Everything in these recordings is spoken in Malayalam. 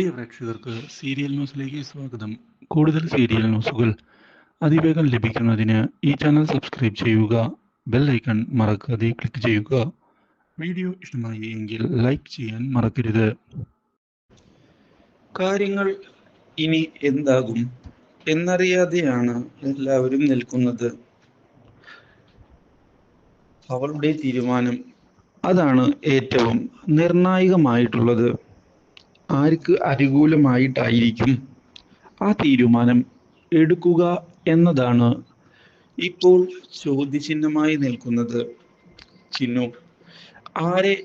പ്രിയ പ്രേക്ഷകർക്ക് സീരിയൽ ന്യൂസിലേക്ക് സ്വാഗതം. കൂടുതൽ സീരിയൽ ന്യൂസുകൾ അതിവേഗം ലഭിക്കുന്നതിന് ഈ ചാനൽ സബ്സ്ക്രൈബ് ചെയ്യുക ബെൽ ഐക്കൺ മറക്കാതെ ക്ലിക്ക് ചെയ്യുക. വീഡിയോ ഇഷ്ടമായി എങ്കിൽ ലൈക്ക് ചെയ്യാൻ മറക്കരുത്. കാര്യങ്ങൾ ഇനി എന്താകും എന്നറിയാതെയാണ് എല്ലാവരും നിൽക്കുന്നത്. അവളുടെ തീരുമാനം അതാണ് ഏറ്റവും നിർണായകമായിട്ടുള്ളത്. ആർക്ക് അനുകൂലമായിട്ടായിരിക്കും ആ തീരുമാനം എടുക്കുക എന്നതാണ് ഇപ്പോൾ ചോദ്യചിഹ്നമായി നിൽക്കുന്നത്. ചിന്നു ആരെ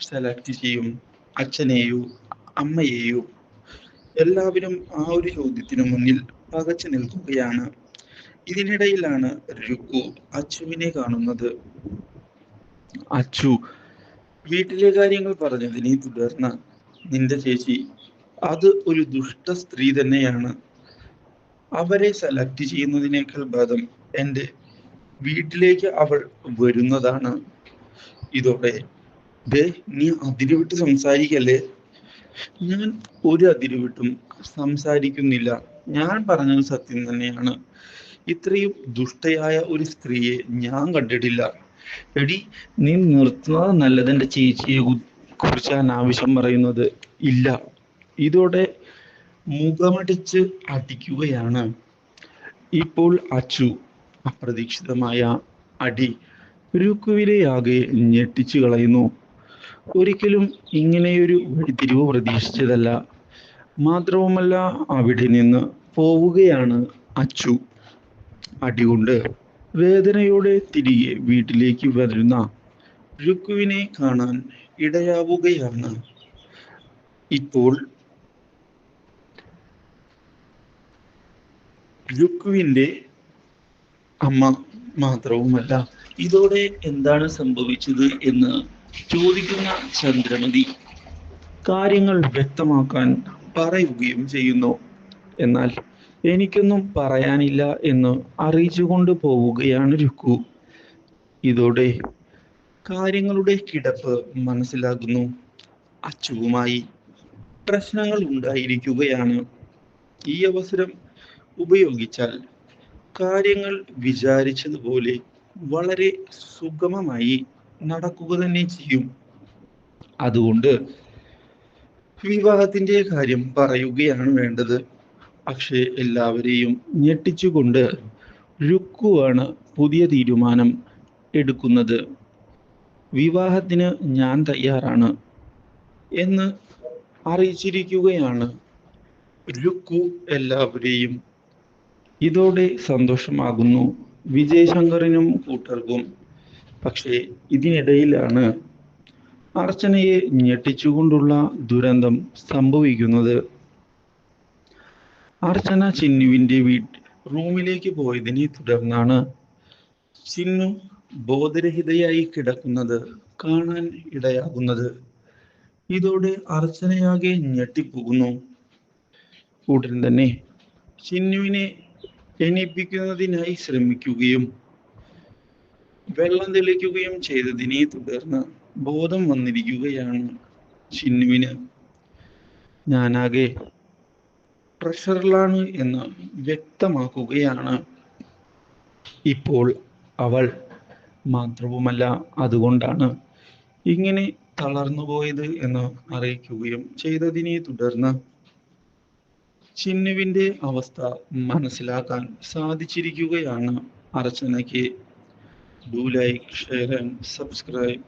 സെലക്ട് ചെയ്യും? അച്ഛനെയോ അമ്മയെയോ? എല്ലാവരും ആ ഒരു ചോദ്യത്തിന് മുന്നിൽ പകച്ചു നിൽക്കുകയാണ്. ഇതിനിടയിലാണ് രുക്കു അച്ചുവിനെ കാണുന്നത്. അച്ചു വീട്ടിലെ കാര്യങ്ങൾ പറഞ്ഞതിനെ തുടർന്ന് നിന്റെ ചേച്ചി അത് ഒരു ദുഷ്ട സ്ത്രീ തന്നെയാണ്. അവരെ സെലക്ട് ചെയ്യുന്നതിനേക്കാൾ ഭേദം എന്റെ വീട്ടിലേക്ക് അവൾ വരുന്നതാണ്. ഇതോടെ ദേ നീ അതിരുവിട്ട് സംസാരിക്കല്ലേ? ഞാൻ ഒരു അതിരുവിട്ടും സംസാരിക്കുന്നില്ല. ഞാൻ പറഞ്ഞത് സത്യം തന്നെയാണ്. ഇത്രയും ദുഷ്ടയായ ഒരു സ്ത്രീയെ ഞാൻ കണ്ടിട്ടില്ല. എടി നീ നിർത്തുന്നത് നല്ലത് എന്റെ ചേച്ചിയെ കു- കുറിച്ചാണ് ആവശ്യം പറയുന്നത്. ഇല്ല. ഇതോടെ മുഖമടിച്ച് അടിക്കുകയാണ്. ഇപ്പോൾ അച്ചു അപ്രതീക്ഷിതമായ അടി രുക്കുവിലെ ആകെ ഞെട്ടിച്ചു കളയുന്നു. ഒരിക്കലും ഇങ്ങനെയൊരു വഴിതിരിവ് പ്രതീക്ഷിച്ചതല്ല. മാത്രവുമല്ല അവിടെ നിന്ന് പോവുകയാണ് അച്ചു. അടികൊണ്ട് വേദനയോടെ തിരികെ വീട്ടിലേക്ക് വരുന്ന രുക്കുവിനെ കാണാൻ ഇടയാവുകയാണ്. ഇപ്പോൾ രുക്കുവിന്റെ അമ്മ മാത്രവുമല്ല. ഇതോടെ എന്താണ് സംഭവിച്ചത് എന്ന് ചോദിക്കുന്ന ചന്ദ്രമതി കാര്യങ്ങൾ വ്യക്തമാക്കാൻ പറയുകയും ചെയ്യുന്നു. എന്നാൽ എനിക്കൊന്നും പറയാനില്ല എന്ന് അറിയിച്ചുകൊണ്ട് പോവുകയാണ് രുക്കു. ഇതോടെ കാര്യങ്ങളുടെ കിടപ്പ് മനസ്സിലാകുന്നു. അച്ചുവുമായി പ്രശ്നങ്ങൾ ഉണ്ടായിരിക്കുകയാണ്. ഈ അവസരം ഉപയോഗിച്ചാൽ കാര്യങ്ങൾ വിചാരിച്ചതുപോലെ വളരെ സുഗമമായി നടക്കുക തന്നെ ചെയ്യും. അതുകൊണ്ട് വിവാഹത്തിന്റെ കാര്യം പറയുകയാണ് വേണ്ടത്. പക്ഷേ എല്ലാവരെയും ഞെട്ടിച്ചുകൊണ്ട് രുക്കുവാണ് പുതിയ തീരുമാനം എടുക്കുന്നത്. വിവാഹത്തിന് ഞാൻ തയ്യാറാണ് എന്ന് അറിയിച്ചിരിക്കുകയാണ്. രുക്കു എല്ലാവരെയും. ഇതോടെ സന്തോഷമാകുന്നു. വിജയശങ്കറിനും കൂട്ടർക്കും. പക്ഷേ ഇതിനിടയിലാണ് അർച്ചനയെ ഞെട്ടിച്ചുകൊണ്ടുള്ള ദുരന്തം സംഭവിക്കുന്നത്. അർച്ചന ചിന്നുവിന്റെ വീട് റൂമിലേക്ക് പോയതിനെ തുടർന്നാണ് ചിന്നു ബോധരഹിതയായി കിടക്കുന്നത് കാണാൻ ഇടയാകുന്നത്. ഇതോടെ അർച്ചനയാകെ ഞെട്ടിപ്പോകുന്നു. ഉടൻ തന്നെ ചിന്നുവിനെ എണീപ്പിക്കുന്നതിനായി ശ്രമിക്കുകയും വെള്ളം തെളിക്കുകയും ചെയ്തതിനെ തുടർന്ന് ബോധം വന്നിരിക്കുകയാണ് ചിന്നുവിന്. ഞാനാകെ പ്രഷറിലാണ് എന്ന് വ്യക്തമാക്കുകയാണ്. ഇപ്പോൾ അവൾ മാത്രവുമല്ല അതുകൊണ്ടാണ് ഇങ്ങനെ തളർന്നു പോയത് എന്ന് അറിയിക്കുകയും ചെയ്തതിനെ തുടർന്ന് ചിന്നുവിന്റെ അവസ്ഥ മനസ്സിലാക്കാൻ സാധിച്ചിരിക്കുകയാണ് അർച്ചനയ്ക്ക്. Do like share and subscribe